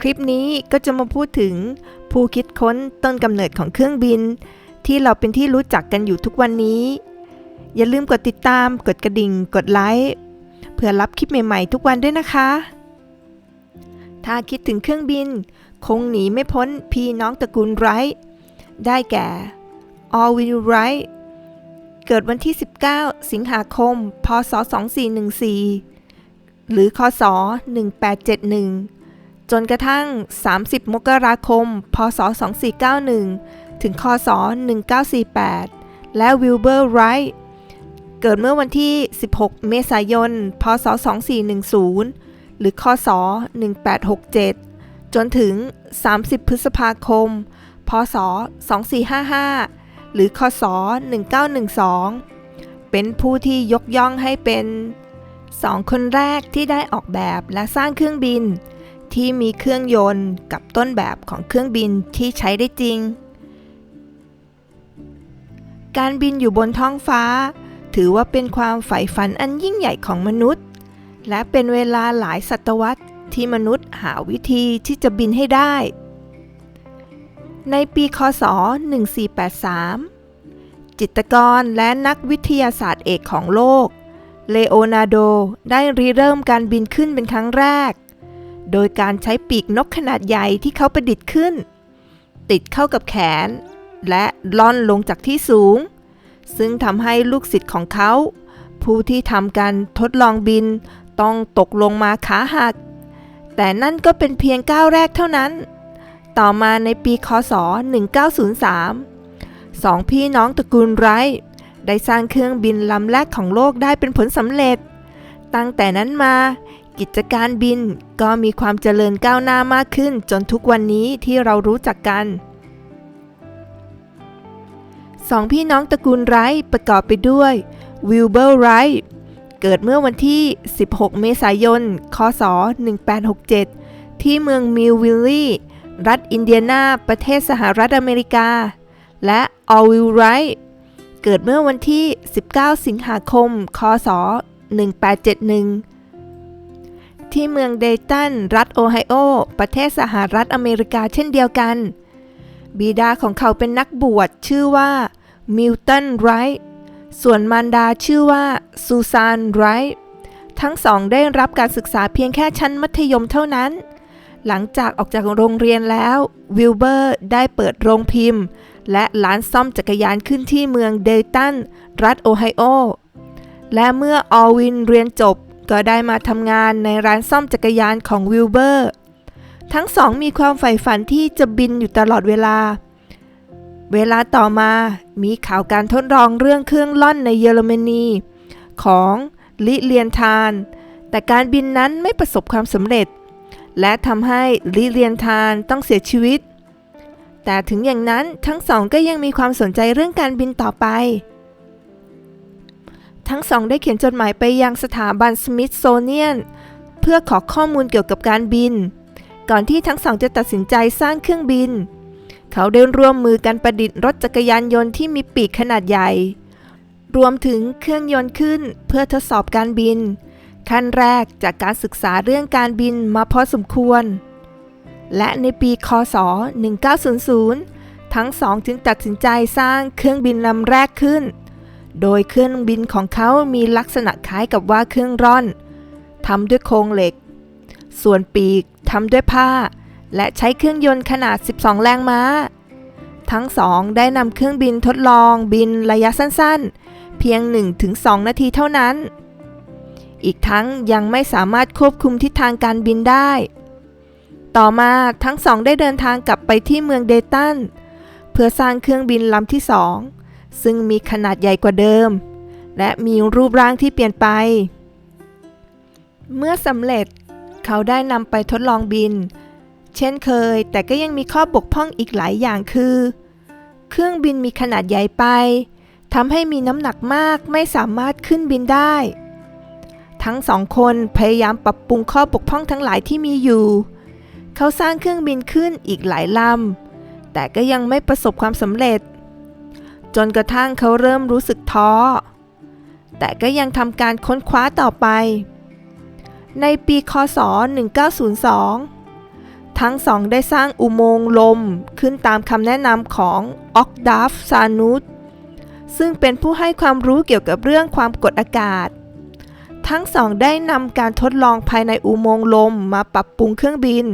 คลิปนี้ก็จะมาพูดถึงผู้คิดค้นต้นกำเนิดของเครื่องบิน ที่เราเป็นที่รู้จักกันอยู่ทุกวันนี้ อย่าลืมกดติดตาม กดกระดิ่ง กดไลค์เพื่อรับคลิปใหม่ๆ ทุกวันด้วยนะคะ ถ้าคิดถึงเครื่องบิน คงหนีไม่พ้นพี่น้องตระกูลไรท์ได้แก่ Orville Wright เกิดวันที่ 19 สิงหาคม พศ 2414 หรือคศ 1871 จนกระทั่ง 30 มกราคม พศ 2491 ถึง คศ 1948 และวิลเบอร์ไรท์เกิดเมื่อวันที่ 16 เมษายน พศ 2410 หรือ คศ 1867 จนถึง 30 พฤษภาคม พศ 2455 หรือ คศ 1912 เป็นผู้ที่ยกย่องให้เป็นสองคนแรกที่ได้ออกแบบและสร้างเครื่องบิน ที่มีเครื่องยนต์กับต้นแบบของเครื่องบินที่ใช้ได้จริง การบินอยู่บนท้องฟ้า ถือว่าเป็นความใฝ่ฝันอันยิ่งใหญ่ของมนุษย์ และเป็นเวลาหลายศตวรรษที่มนุษย์หาวิธีที่จะบินให้ได้ ในปีคศ 1483 จิตรกรและนักวิทยาศาสตร์เอกของโลก เลโอนาร์โด ได้ริเริ่มการบินขึ้นเป็นครั้งแรก โดยการใช้ปีกนกขนาดใหญ่ที่เขาประดิษฐ์ขึ้น ติดเข้ากับแขน และล่อนลงจากที่สูง ซึ่งทำให้ลูกศิษย์ของเขา ผู้ที่ทำการทดลองบินต้องตกลงมาขาหัก แต่นั่นก็เป็นเพียงก้าวแรกเท่านั้น ต่อมาในปีคศ 1903 สองพี่น้องตระกูลไรท์ได้สร้างเครื่องบินลำแรกของโลกได้เป็นผลสำเร็จ ตั้งแต่นั้นมา กิจการบิน ก็มีความเจริญก้าวหน้ามากขึ้นจนทุกวันนี้ที่เรารู้จักกันสองพี่น้องตระกูลไรท์ประกอบไปด้วยวิลเบอร์ไรท์เกิดเมื่อวันที่ 16 เมษายน คศ 1867 ที่เมืองมิลวิลลี่ รัฐอินเดียนา ประเทศสหรัฐอเมริกา และออวิลไรท์เกิดเมื่อวันที่ 19 สิงหาคม คศ 1871 ที่เมืองเดย์ตัน รัฐโอไฮโอ ประเทศสหรัฐอเมริกาเช่นเดียวกัน บิดาของเขาเป็นนักบวชชื่อว่ามิลตันไรท์ส่วนมารดาชื่อว่าซูซานไรท์ทั้งสองได้รับการศึกษาเพียงแค่ชั้นมัธยมเท่านั้น หลังจากออกจากโรงเรียนแล้ว วิลเบอร์ได้เปิดโรงพิมพ์ และร้านซ่อมจักรยานขึ้นที่เมืองเดย์ตัน รัฐโอไฮโอ และเมื่อออวินเรียนจบ ก็ได้มาทำงานในร้านซ่อมจักรยานของวิลเบอร์ ทั้งสองมีความใฝ่ฝันที่จะบินอยู่ตลอดเวลา เวลาต่อมามีข่าวการทดลองเรื่องเครื่องล่อนในเยอรมนี ของลิเลียนทาน แต่การบินนั้นไม่ประสบความสำเร็จ และทำให้ลิเลียนทานต้องเสียชีวิต แต่ถึงอย่างนั้นทั้งสองก็ยังมีความสนใจเรื่องการบินต่อไป ทั้งสองได้เขียนจดหมายไปยังสถาบันสมิธโซเนียนเพื่อขอข้อมูลเกี่ยวกับการบิน ก่อนที่ทั้งสองจะตัดสินใจสร้างเครื่องบิน เขาได้ร่วมมือกันประดิษฐ์รถจักรยานยนต์ที่มีปีกขนาดใหญ่ รวมถึงเครื่องยนต์ขึ้นเพื่อทดสอบการบิน ขั้นแรกจากการศึกษาเรื่องการบินมาพอสมควร และในปีคศ 1900 ทั้งสองจึงตัดสินใจสร้างเครื่องบินลำแรกขึ้น โดยเครื่องบินของเขามีลักษณะคล้ายกับว่าเครื่องร่อนทำด้วยโครงเหล็ก ส่วนปีกทำด้วยผ้า และใช้เครื่องยนต์ขนาด 12 แรงม้า ทั้งสองได้นำเครื่องบินทดลองบินระยะสั้นๆ เพียง 1-2 นาทีเท่านั้น อีกทั้งยังไม่สามารถควบคุมทิศทางการบินได้ ต่อมาทั้งสองได้เดินทางกลับไปที่เมืองเดตันเพื่อสร้างเครื่องบินลำที่สอง ซึ่งมีขนาดใหญ่กว่าเดิม และมีรูปร่างที่เปลี่ยนไป เมื่อสำเร็จเขาได้นำไปทดลองบิน เช่นเคย แต่ก็ยังมีข้อบกพร่องอีกหลายอย่างคือ เครื่องบินมีขนาดใหญ่ไปทำให้มีน้ำหนักมากไม่สามารถขึ้นบินได้ ทั้งสองคนพยายามปรับปรุงข้อบกพร่องทั้งหลายที่มีอยู่ เขาสร้างเครื่องบินขึ้นอีกหลายลำแต่ก็ยังไม่ประสบความสำเร็จ จนกระทั่งเขาเริ่มรู้สึกท้อ แต่ก็ยังทำการค้นคว้าต่อไป ในปีคศ 1902 ทั้งสองได้สร้างอุโมงค์ลมขึ้นตามคำแนะนำของออกดาฟซานุสซึ่งเป็นผู้ให้ความรู้เกี่ยวกับเรื่องความกดอากาศ ทั้งสองได้นำการทดลองภายในอุโมงค์ลมมาปรับปรุงเครื่องบิน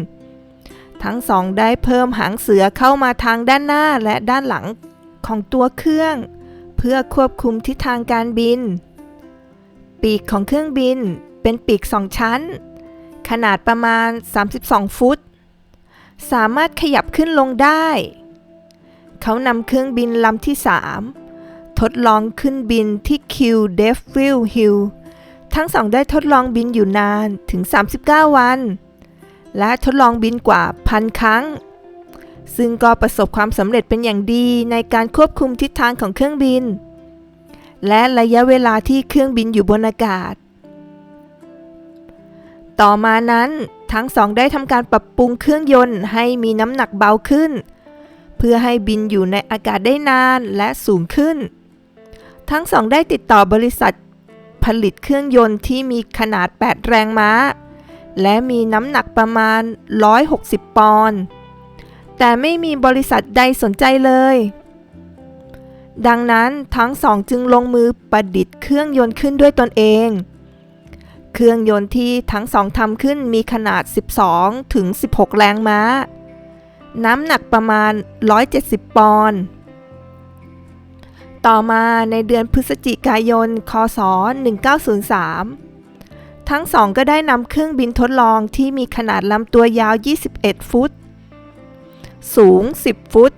ทั้งสองได้เพิ่มหางเสือเข้ามาทางด้านหน้าและด้านหลัง ของตัวเครื่อง เพื่อควบคุมทิศทางการบิน ปีกของเครื่องบินเป็นปีกสองชั้น ขนาดประมาณ 32 ฟุต สามารถขยับขึ้นลงได้ เขานำเครื่องบินลำที่ 3 ทดลองขึ้นบินที่คิวเดฟวิลฮิลทั้งสองได้ทดลองบินอยู่นานถึง 39 วัน และทดลองบินกว่าพันครั้ง ซึ่งก็ประสบความสำเร็จเป็นอย่างดีในการควบคุมทิศทางของเครื่องบิน และระยะเวลาที่เครื่องบินอยู่บนอากาศ ต่อมานั้นทั้งสองได้ทำการปรับปรุงเครื่องยนต์ให้มีน้ำหนักเบาขึ้น เพื่อให้บินอยู่ในอากาศได้นานและสูงขึ้น ทั้งสองได้ติดต่อบริษัทผลิตเครื่องยนต์ที่มีขนาด 8 แรงม้า และมีน้ำหนักประมาณ 160 ปอนด์ แต่ไม่มีบริษัทใดสนใจเลย ดังนั้นทั้งสองจึงลงมือประดิษฐ์เครื่องยนต์ขึ้นด้วยตนเอง เครื่องยนต์ที่ทั้งสองทำขึ้นมีขนาด 12 ถึง 16 แรงม้า น้ำหนักประมาณ 170 ปอนด์ต่อมาในเดือนพฤศจิกายน คศ 1903 ทั้งสองก็ได้นำเครื่องบินทดลองที่มีขนาดลำตัวยาว 21 ฟุต สูง 10 ฟุต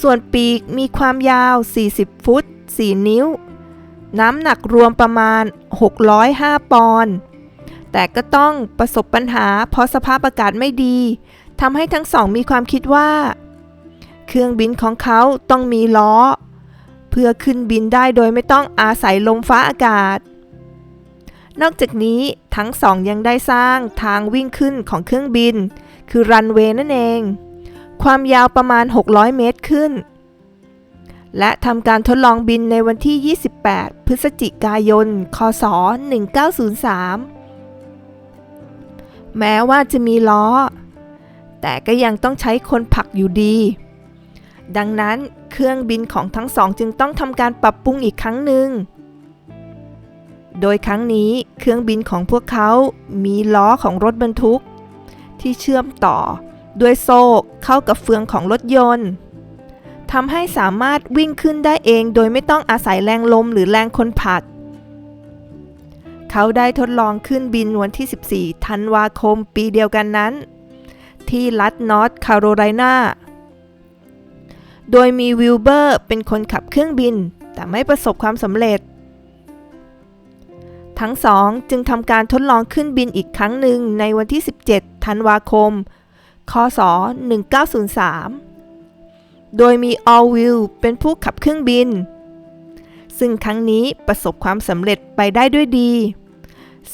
ส่วนปีกมีความยาว 40 ฟุต 4 นิ้ว น้ำหนักรวมประมาณ 605 ปอนด์ แต่ก็ต้องประสบปัญหาเพราะสภาพอากาศไม่ดีทำให้ทั้งสองมีความคิดว่า เครื่องบินของเขาต้องมีล้อ เพื่อขึ้นบินได้โดยไม่ต้องอาศัยลมฟ้าอากาศ นอกจากนี้ทั้งสองยังได้สร้างทางวิ่งขึ้นของเครื่องบิน คือรันเวย์นั่นเอง ความยาวประมาณ 600 เมตรขึ้น และทำการทดลองบินในวันที่ 28 พฤศจิกายน คศ 1903 แม้ว่าจะมีล้อ แต่ก็ยังต้องใช้คนผลักอยู่ดี ดังนั้นเครื่องบินของทั้งสองจึงต้องทำการปรับปรุงอีกครั้งหนึ่ง โดยครั้งนี้เครื่องบินของพวกเขามีล้อของรถบรรทุก ที่เชื่อมต่อ ด้วยโซ่เข้ากับเฟืองของรถยนต์ทำให้สามารถวิ่งขึ้นได้เองโดยไม่ต้องอาศัยแรงลมหรือแรงคนผลัก เขาได้ทดลองขึ้นบินวันที่ 14 ธันวาคมปีเดียวกันนั้น ที่รัฐนอร์ทแคโรไลนาโดยมีวิลเบอร์เป็นคนขับเครื่องบิน แต่ไม่ประสบความสำเร็จ ทั้งสองจึงทำการทดลองขึ้นบินอีกครั้งหนึ่งในวันที่ 17 ธันวาคม คศ 1903 โดยมี All Will เป็นผู้ขับเครื่องบิน ซึ่งครั้งนี้ประสบความสำเร็จไปได้ด้วยดี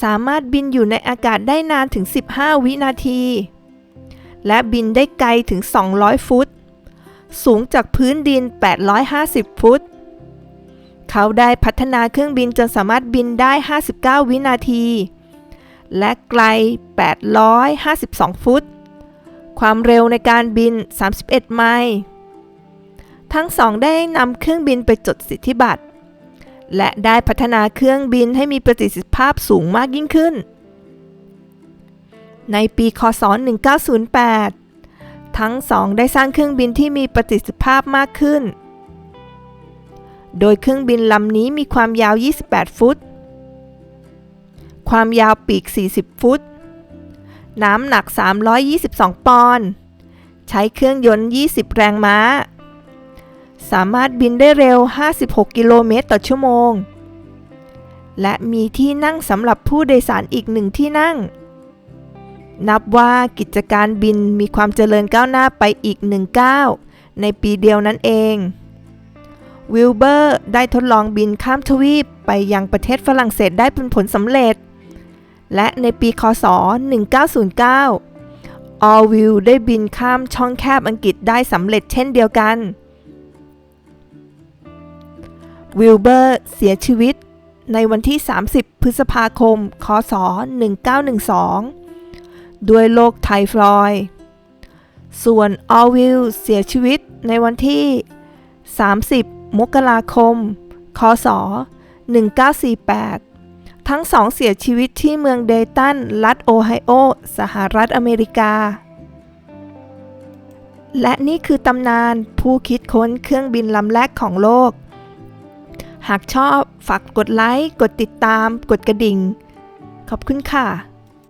สามารถบินอยู่ในอากาศได้นานถึง 15 วินาที และบินได้ไกลถึง 200 ฟุต สูงจากพื้นดิน 850 ฟุต เขาได้พัฒนาเครื่องบินจนสามารถบินได้ 59 วินาที และไกล 852 ฟุต ความเร็วในการบิน 31 ไมล์ ทั้งสองได้นำเครื่องบินไปจดสิทธิบัตร และได้พัฒนาเครื่องบินให้มีประสิทธิภาพสูงมากยิ่งขึ้น ในปีคศ 1908 ทั้งสองได้สร้างเครื่องบินที่มีประสิทธิภาพมากขึ้น โดยเครื่องบินลำนี้มีความยาว 28 ฟุต ความยาวปีก 40 ฟุต น้ำหนัก 322 ปอนด์ ใช้เครื่องยนต์ 20 แรงม้า สามารถบินได้เร็ว 56 กิโลเมตรต่อชั่วโมง และมีที่นั่งสำหรับผู้โดยสารอีกหนึ่งที่นั่ง นับว่ากิจการบินมีความเจริญก้าวหน้าไปอีกหนึ่งก้าวในปีเดียวนั้นเอง วิลเบอร์ได้ทดลองบินข้ามทวีปไปยังประเทศฝรั่งเศสได้เป็นผลสำเร็จ และในปีคศ 1909 ออวิลได้บินข้ามช่องแคบอังกฤษได้สำเร็จเช่นเดียวกัน วิลเบอร์เสียชีวิตในวันที่ 30 พฤษภาคม คศ 1912 ด้วยโรคไทฟลอยด์ ส่วนออวิลเสียชีวิตในวันที่ 30 มกราคม คศ 1948 ทั้งสองเสียชีวิตที่เมืองเดย์ตัน รัฐโอไฮโอ สหรัฐอเมริกา และนี่คือตำนานผู้คิดค้นเครื่องบินลำแรกของโลก หากชอบฝากกดไลค์ กดติดตาม กดกระดิ่ง ขอบคุณค่ะ